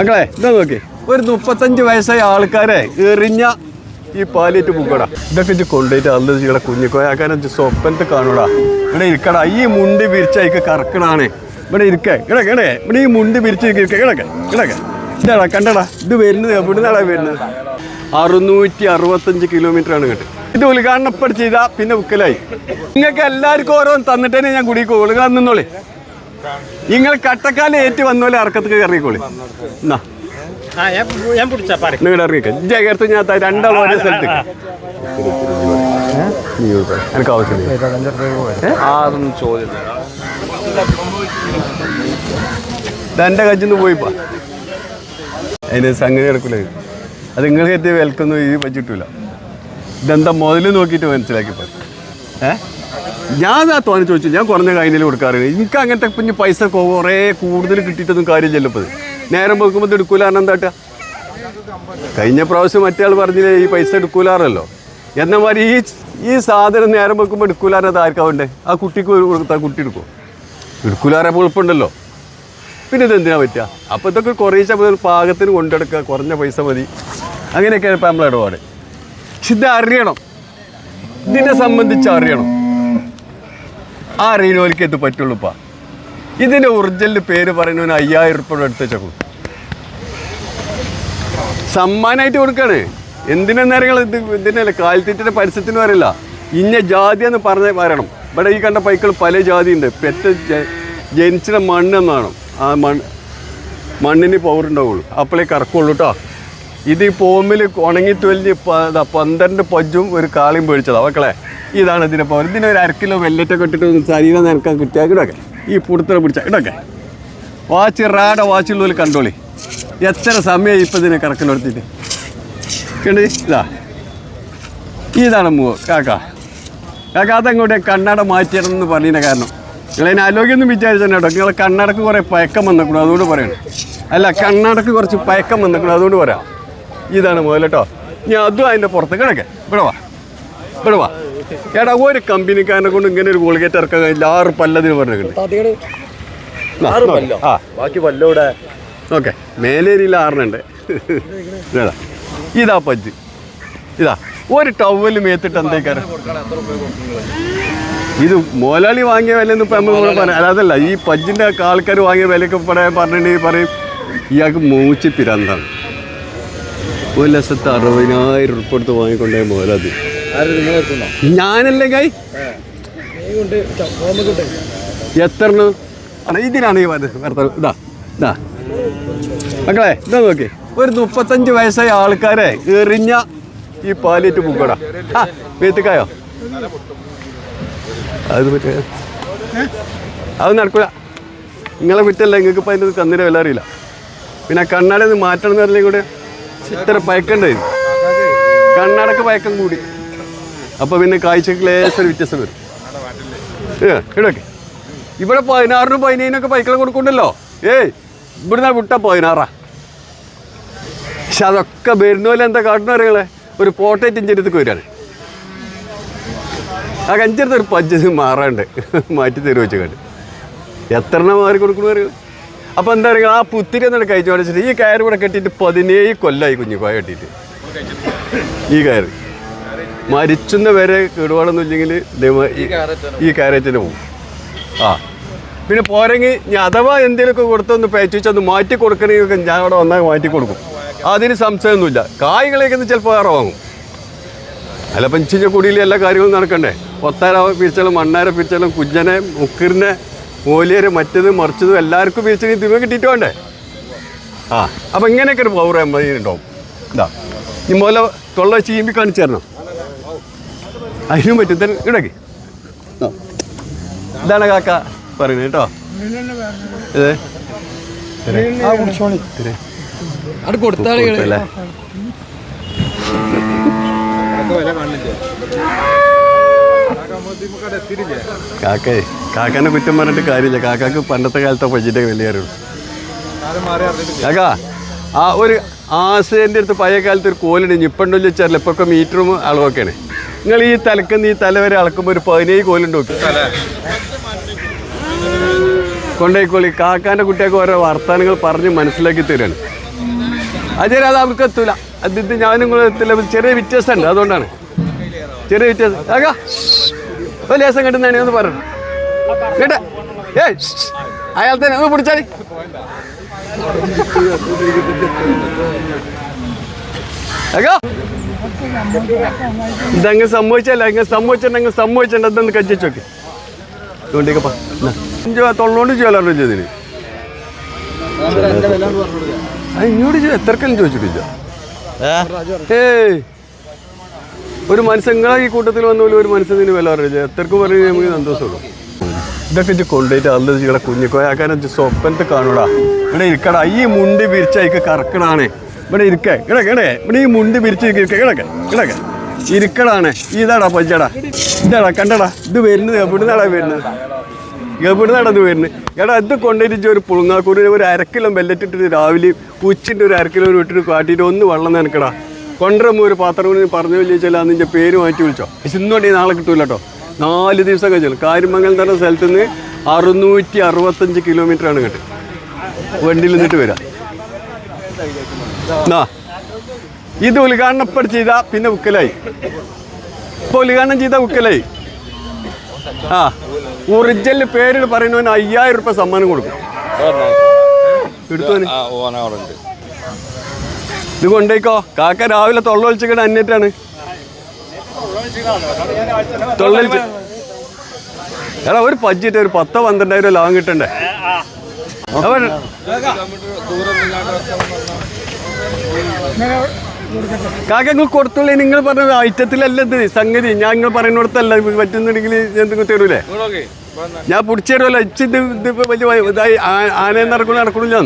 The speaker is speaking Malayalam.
മക്കളെ ഇതാ നോക്കി. ഒരു മുപ്പത്തഞ്ച് വയസ്സായ ആൾക്കാരെ എറിഞ്ഞ ഈ പാലിട്ട് പൂക്കടാ. ഇതൊക്കെ ഇജ്ജ് കൊണ്ടുപോയിട്ട് അന്ന് ഇവിടെ കുഞ്ഞിക്കോയാക്കാനെ സ്വപ്നത്തെ കാണൂടാ. ഇവിടെ ഇരിക്കടാ ഈ മുണ്ടി വിരിച്ചയക്ക് കറക്കണാണ്. ഇവിടെ ഇരിക്കേ ഇടക്കെ ഇടേ ഇവിടെ ഈ മുണ്ടി വിരിച്ച് ഇരിക്കേ കിടക്കെ കിടക്കെ ഇതാടാ കണ്ടടാ ഇത് വരുന്നത് എവിടുന്നാടാ വരുന്നത്? അറുന്നൂറ്റി അറുപത്തഞ്ച് കിലോമീറ്റർ ആണ് കേട്ടോ ഇത് ഉദ്ഘാടനപ്പെട്ട് ചെയ്താ പിന്നെ ഉക്കലായി. നിങ്ങൾക്ക് എല്ലാവർക്കും ഓരോന്ന് തന്നിട്ടേ ഞാൻ കുടിക്കോ ഉദ്ഘാടനം നിന്നോളി നിങ്ങൾ കട്ടക്കാലം ഏറ്റു വന്നോലെ അറക്കത്തേക്ക് ഇറങ്ങിക്കോളി എന്നാ ആ ഞാൻ ഞാൻ പിടിച്ചാ പറ നിങ്ങൾ ഇറങ്ങിക്ക. ജയകർത്ത് ഞാൻ രണ്ടാളും ഒരേ സ്ഥലത്ത് എനിക്ക് ആവശ്യമില്ല. അതൊന്നും ചോദ്യം എന്റെ കജ്ജിന്ന് പോയിപ്പാ അതിന് സംഗതി നടക്കില്ല അത് നിങ്ങൾ കയറ്റി വിലക്കൊന്നും ഈ പറ്റിട്ടില്ല ഇതെന്താ മുതൽ നോക്കിയിട്ട് മനസ്സിലാക്കിപ്പോ ഏ? ഞാൻ ആ തോന്നി ചോദിച്ചു ഞാൻ കുറഞ്ഞ കയ്യിൽ കൊടുക്കാറില്ല എനിക്ക് അങ്ങനത്തെ കുഞ്ഞ് പൈസ കുറേ കൂടുതൽ കിട്ടിയിട്ടൊന്നും കാര്യമില്ലല്ലോ ഇപ്പോൾ നേരം വെക്കുമ്പോൾ എടുക്കൂല കാരണം എന്താട്ടാ കഴിഞ്ഞ പ്രാവശ്യം മറ്റേ ആൾ പറഞ്ഞില്ലേ ഈ പൈസ എടുക്കൂലാറല്ലോ എന്നാൽ ഈ ഈ സാധനം നേരം വെക്കുമ്പോൾ എടുക്കൂലാറത് ആർക്കാവണ്ടേ ആ കുട്ടിക്ക് കൊടുത്താൽ കുട്ടി എടുക്കും? എടുക്കൂലാറെ പൊളിപ്പുണ്ടല്ലോ. പിന്നെ ഇത് എന്തിനാ പറ്റുക അപ്പോൾ ഇതൊക്കെ കുറേശ്ശെ മുതൽ പാകത്തിന് കൊണ്ടെടുക്കുക കുറഞ്ഞ പൈസ മതി. അങ്ങനെയൊക്കെയാണ് ഇപ്പം നമ്മളെ ഇടപാട്. പക്ഷെ ഇത് അറിയണം. ഇതിനെ സംബന്ധിച്ച് അറിയണം. ആ അറിയുന്നവർക്ക് ഇത് പറ്റുള്ളൂ പാ ഇതിന്റെ ഒറിജിനൽ പേര് പറയുന്നവന് അയ്യായിരം രൂപ എടുത്ത് വെച്ചേക്കും. സമ്മാനമായിട്ട് കൊടുക്കാണ്. എന്തിനെന്നറിയങ്ങൾ ഇത് ഇതിനല്ലേ? കാലിത്തീറ്റിന്റെ പരസ്യത്തിന് വരില്ല. ഇന്ന ജാതി എന്ന് പറഞ്ഞ് വരണം. ഇവിടെ ഈ കണ്ട പൈക്കൾ പല ജാതി ഉണ്ട് പെറ്റ ജനിച്ചിട മണ്ണ് എന്നാണ് ആ മണ്ണ് മണ്ണിന് പവർ ഉണ്ടാവുള്ളൂ. അപ്പോഴേ കറക്കുള്ളൂ കേട്ടോ ഇത് ഈ പോമ്പിൽ ഉണങ്ങി തൊലിഞ്ഞ് പന്ത്രണ്ട് പജ്ജും ഒരു കാളിയും പേടിച്ചതാണ് മക്കളെ. ഇതാണ് ഇതിന്റെ പവർ ഇതിന് ഒരു അര കിലോ വെല്ലറ്റൊക്കെ ഇട്ടിട്ട് ശരീരം നിരക്കാൻ കിട്ടിയാൽ ഇടൊക്കെ ഈ പുടുത്തറ പിടിച്ചാൽ ഇടൊക്കെ വാച്ച് റാഡ വാച്ചുള്ളവർ കണ്ടോളി. എത്ര സമയം ഇപ്പം ഇതിനെ കറക്കിലെടുത്തിട്ട് കണ്ട്? ഇതാ. ഇതാണ് മൂ കാക്ക. കാക്ക അതങ്ങോട്ട് കണ്ണട മാറ്റിയിടണം എന്ന് പറഞ്ഞതിന്റെ കാരണം. നിങ്ങളതിന് ആലോചിയൊന്നും വിചാരിച്ചു കേട്ടോ. നിങ്ങളെ കണ്ണടക്ക് കുറേ പയക്കം വന്നേക്കണം. അതുകൊണ്ട് പറയണം. അല്ല കണ്ണടക്ക് കുറച്ച് പയക്കം വന്നേക്കണം. അതുകൊണ്ട് പറയാം. ഇതാണ് മുതൽ കേട്ടോ ഞാൻ അതും അതിന്റെ പുറത്ത് കിടക്കെ ഇവിടെ വാ. ഇവിടെ വാ. എടാ ഒരു കമ്പനിക്കാരനെ കൊണ്ട് ഇങ്ങനെ ഒരു ഗോൾഗേറ്റ് ഇറക്കാൻ കഴിയില്ല. ആറ് പല്ലതിന് പറഞ്ഞിട്ടുണ്ട്. ആ ബാക്കി പല്ലോടെ ഓക്കെ മേലേരിയിൽ ആറിനുണ്ട്. ഇതാ. ഇതാ പജ്ജ്. ഇതാ. ഒരു ടവൽ മേത്തിട്ട് എന്തേക്കാരം ഇത് മോലാളി വാങ്ങിയ വില ഇപ്പം നമ്മൾ പറയാം അതല്ല. ഈ പജ്ജിന്റെ ആൾക്കാർ വാങ്ങിയ വിലയൊക്കെ പറയാൻ പറഞ്ഞിട്ടുണ്ടെങ്കിൽ പറയും ഇയാൾക്ക് മൂച്ചി പിരാന്താണ് ഒരു ലക്ഷത്തി അറുപതിനായിരം ഉൾപ്പെടുത്ത് വാങ്ങിക്കൊണ്ടേ മോലത് ഞാനല്ലേ കൈ എത്ര ഇതിനാണ് ഈ വർത്തമാനം ഇതാ ഇതാ. മക്കളെ ഇതാ നോക്കി. ഒരു മുപ്പത്തഞ്ച് വയസ്സായ ആൾക്കാരെ എറിഞ്ഞ ഈ പാലിറ്റ് പൂക്കടാ. ആ വീട്ടിക്കായോ? അത് പറ്റിയ അത് നടക്കൂല. നിങ്ങളെ കുറ്റല്ല നിങ്ങൾക്ക് ഇപ്പം അതിന്റെ കന്നിര വില അറിയില്ല. പിന്നെ കണ്ണാടി മാറ്റണം എന്ന് പറഞ്ഞാൽ കൂടെ ഇത്ര പയക്കണ്ടായിരുന്നു. കണ്ണടക്ക് പയക്കം കൂടി. അപ്പോൾ പിന്നെ കാഴ്ചക്ക് ലേശം വ്യത്യാസം വരും. ഏ ഇവിടെ പതിനാറിനും പതിനേഴിനൊക്കെ പൈക്കളെ കൊടുക്കണ്ടല്ലോ ഏയ് ഇവിടുന്ന് വിട്ട പതിനാറാ. പക്ഷെ അതൊക്കെ വരുന്ന പോലെ എന്താ കാട്ടുന്ന അറിയങ്ങളെ ഒരു പോട്ടേറ്റ് ഇഞ്ചിരത്തേക്ക് വരികയാണ് ആ കഞ്ചരത്ത് ഒരു പഞ്ചത് മാറാണ്ട്. മാറ്റി തരുമോ വെച്ച് കണ്ട് എത്ര എണ്ണം മാറി കൊടുക്കണ അറിയാം അപ്പോൾ എന്താ പറയുക ആ പുത്തിരി എന്നാണ് കഴിച്ചു വെച്ചിട്ട് ഈ കയർ ഇവിടെ കെട്ടിയിട്ട് പതിനേഴ് കൊല്ലായി കുഞ്ഞു കോയ കെട്ടിയിട്ട്. ഈ കയർ മരിച്ചുന്ന വരെ കേടുപാടൊന്നുമില്ലെങ്കിൽ ഇല്ലെങ്കിൽ ഈ- കയറേറ്റിന് പോകും ആ. പിന്നെ പോരെങ്കിൽ ഞാൻ അഥവാ എന്തെങ്കിലുമൊക്കെ കൊടുത്തൊന്ന് പേച്ചിച്ചൊന്ന് മാറ്റി കൊടുക്കണമെങ്കിൽ ഞാൻ അവിടെ വന്നാൽ മാറ്റി കൊടുക്കും. അതിന് സംശയമൊന്നുമില്ല. കായ്കളൊക്കെ ചിലപ്പോൾ വേറെ വാങ്ങും. അല്ല പഞ്ചിന്റെ കുടിയിൽ എല്ലാ കാര്യങ്ങളും നടക്കണ്ടേ? ഒത്താര പിരിച്ചാലും മണ്ണാര പിരിച്ചാലും കുഞ്ഞനെ മുക്കിറിനെ മോലിയര് മറ്റത് മറിച്ചതും എല്ലാവർക്കും പിരിച്ചെങ്കിൽ തിമ കിട്ടിയിട്ട് വേണ്ടേ? ആ. അപ്പം ഇങ്ങനെയൊക്കെ ഒരു എമ്മതി ഉണ്ടാവും. ഇതാ. ഈ മുതല തൊള്ള ചീമ്പി കാണിച്ചു തരണം. അതിനും പറ്റും. തന്നെ ഇടയ്ക്ക് ഇതാണ് കാക്ക പറയുന്നത് കേട്ടോ. ഇത് കൊടുത്താളി കാക്കേ കാക്കാനെ കുറ്റം പറഞ്ഞിട്ട് കാര്യമില്ല. കാക്കാക്ക് പണ്ടത്തെ കാലത്തെ പച്ചിന്റെ വലിയ കാക്ക കാക്കാ ആ ഒരു ആശയന്റെ അടുത്ത് പഴയ കാലത്ത് ഒരു കോലിടും ഇപ്പം ഉണ്ടോ വെച്ചാൽ ഇപ്പൊക്കെ മീറ്ററും അളവൊക്കെയാണ്. നിങ്ങൾ ഈ തലക്കുന്ന ഈ തല വരെ അളക്കുമ്പോൾ ഒരു പതിനേഴ് കോലുണ്ട് കൊണ്ടേക്കോളി. കാക്കാന്റെ കുട്ടിയൊക്കെ ഓരോ വർത്തമാനങ്ങൾ പറഞ്ഞ് മനസ്സിലാക്കി തരാണ്. അജയ് അത് അവർക്ക് എത്തൂല. അത് ഇത് ഞാനും കൂടെ എത്തില്ല. ചെറിയ വ്യത്യാസമുണ്ട് അതുകൊണ്ടാണ്. ചെറിയ വ്യത്യാസം. ആകാ ഒരു ലേസം കിട്ടുന്നതാണ് ഒന്ന് പറഞ്ഞു കേട്ടെ. ഏ അയാൾ തന്നെ ഒന്ന് പിടിച്ചാടി. ഇതങ്ങ് സംഭവിച്ചല്ല അങ്ങ് സംഭവിച്ചിട്ടുണ്ടെങ്കിൽ സംഭവിച്ചിട്ടുണ്ടെന്ന് കജ്ജിച്ച് നോക്കി. അതുകൊണ്ടേക്കപ്പാ തൊള്ളോണ്ട് ചെയ്യാലോ ചെയ്തിന് ഇങ്ങോട്ട് ചെയ്ത് എത്രക്കെല്ലാം ചോദിച്ചിട്ടില്ല ഏയ്. ഒരു മനുഷ്യൻ നിങ്ങളെ ഈ കൂട്ടത്തിൽ വന്ന പോലെ ഒരു മനുഷ്യന് വില അറിയില്ല എത്രക്ക് പറഞ്ഞ് നമുക്ക് സന്തോഷമുള്ളൂ. ഇതൊക്കെ ഇജ്ജ് കൊണ്ടുപോയിട്ട് അല്ല ചെയ്യണ കുഞ്ഞിക്കോയാക്കാനും സ്വപ്നത്തെ കാണൂടാ ഇവിടെ ഇരിക്കടാ. ഈ മുണ്ട് വിരിച്ച കറക്കണാണേ കറക്കണാണ്. ഇവിടെ ഇരിക്കേ. ഇവിടെ ഇവിടെ ഇവിടെ ഈ മുണ്ട് പിരിച്ച് ഇരിക്ക കിടക്കെ കിടക്കെ ഇരിക്കടാണ്. ഇതാടാ പഞ്ചടാ ഇതാടാ കണ്ടടാ. ഇത് വരുന്നത് എവിടുന്നാടാ വരുന്നത്? എവിടുന്നാടാ ഇത് വരുന്നത്? എടാ ഇത് കൊണ്ടുപോയിട്ട് ഒരു പുളുങ്ങാക്കൂടി ഒരു അരക്കിലോ ബെല്ലറ്റിട്ട് രാവിലെ ഉച്ചിന്റെ ഒരു അരക്കിലോ ഇട്ടിട്ട് കാട്ടിയിട്ട് ഒന്ന് വെള്ളം നനക്കടാ. കൊണ്ടുവരുമ്പോൾ ഒരു പാത്രം പറഞ്ഞു ചോദിച്ചാൽ അതിന്റെ പേര് മാറ്റി വിളിച്ചോ. പക്ഷെ ഇന്നോട്ട് നാളെ കിട്ടൂല കേട്ടോ. നാല് ദിവസം കഴിച്ചു കാര്യമംഗലം തന്നെ സ്ഥലത്തു നിന്ന് അറുന്നൂറ്റി അറുപത്തഞ്ച് കിലോമീറ്റർ ആണ് കേട്ട് വണ്ടിയിൽ നിന്നിട്ട് വരാം. ഇത് ഉദ്ഘാടനപ്പെട്ട് ചെയ്ത പിന്നെ ഉക്കലായി. ഇപ്പൊ ഉദ്ഘാടനം ചെയ്ത ഉക്കലായി. ആ ഒറിജിനൽ പേര് പറയുന്നവന് അയ്യായിരം രൂപ സമ്മാനം കൊടുക്കും. എടുത്തോന്. ഇത് കൊണ്ടേക്കോ കാക്ക രാവിലെ തൊള്ളൊളിച്ചിട്ട് അന്നിട്ടാണ് തൊള്ളൊളിച്ച് എടാ ഒരു പജ്ജിട്ട് ഒരു പത്തോ പന്ത്രണ്ടായിരം ലാഭം കിട്ടണ്ടേ? അവൻ കാക്ക നിങ്ങൾ കൊടുത്തുള്ളേ. നിങ്ങൾ പറഞ്ഞത് ഐറ്റത്തിലല്ല ഇത്. സംഗതി. ഞാൻ നിങ്ങൾ പറയുന്നിടത്തല്ല. പറ്റുന്നുണ്ടെങ്കിൽ എന്തെങ്കിലും തരൂലേ? ഞാൻ പിടിച്ചു തരുമല്ലോ ഇച്ച് ഇത് ഇതിപ്പോ വലിയ ഇതായി. ആനയെ നടക്കണ നടക്കണില്ല